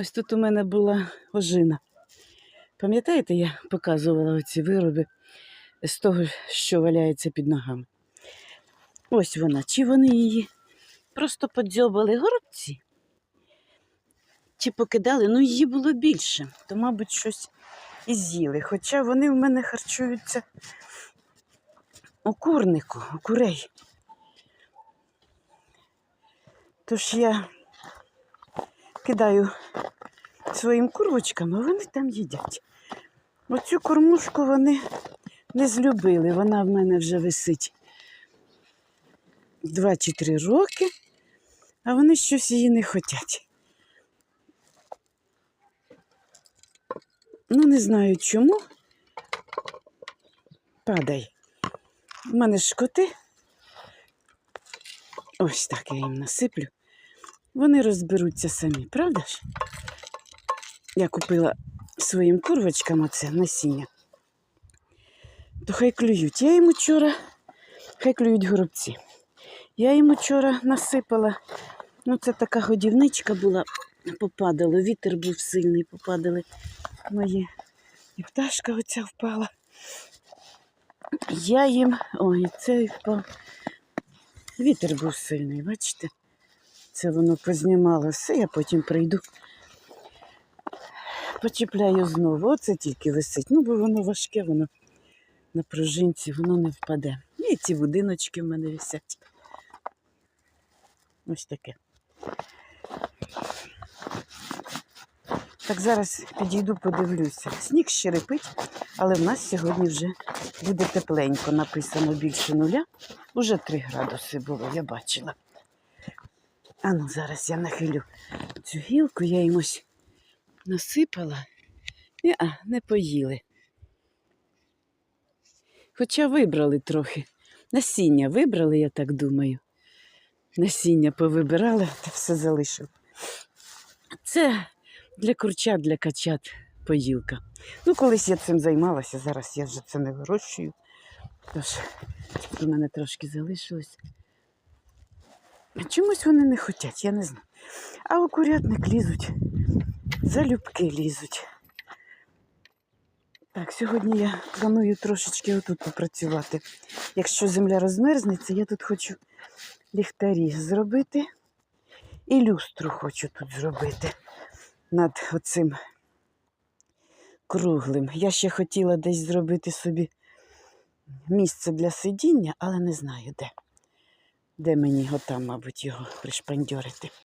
Ось тут у мене була ожина. Пам'ятаєте, я показувала оці вироби з того, що валяється під ногами. Ось вона. Чи вони її просто подзьобали горобці? Чи покидали? Ну, її було більше, то, мабуть, щось і з'їли. Хоча вони в мене харчуються у курнику, у курей. Тож я кидаю своїм курвочкам, а вони там їдять. Оцю кормушку вони не злюбили. Вона в мене вже висить 2 чи 3 роки, а вони щось її не хочуть. Ну, не знаю чому. Падай. У мене ж коти. Ось так я їм насиплю. Вони розберуться самі, правда ж? Я купила своїм курвочкам оце насіння. То хай клюють. Я їм вчора, хай клюють горобці. Я їм вчора насипала. Ну, це така годівничка була, попадало, вітер був сильний, попадали мої. І пташка оця впала. Я їм. Ой, цей впав. Вітер був сильний, бачите? Це воно познімало все, я потім прийду. Почіпляю знову. Оце тільки висить. Ну, бо воно важке, воно на пружинці, воно не впаде. І ці будиночки в мене висять. Ось таке. Так зараз підійду, подивлюся. Сніг ще репить, але в нас сьогодні вже буде тепленько. Написано більше нуля. Уже 3 градуси було, я бачила. А ну зараз я нахилю цю гілку, я їм насипала. І, а, не поїли. Хоча вибрали трохи. Насіння вибрали, я так думаю. Насіння повибирали, та все залишив. Це для курчат, для качат поїлка. Ну, колись я цим займалася, зараз я вже це не вирощую. Тож, у мене трошки залишилось. Чомусь вони не хочуть, я не знаю. А у курятник лізуть, залюбки лізуть. Так, сьогодні я планую трошечки отут попрацювати. Якщо земля розмерзнеться, я тут хочу ліхтарі зробити і люстру хочу тут зробити над оцим круглим. Я ще хотіла десь зробити собі місце для сидіння, але не знаю де. Де мені отам, мабуть, його пришпандьорити.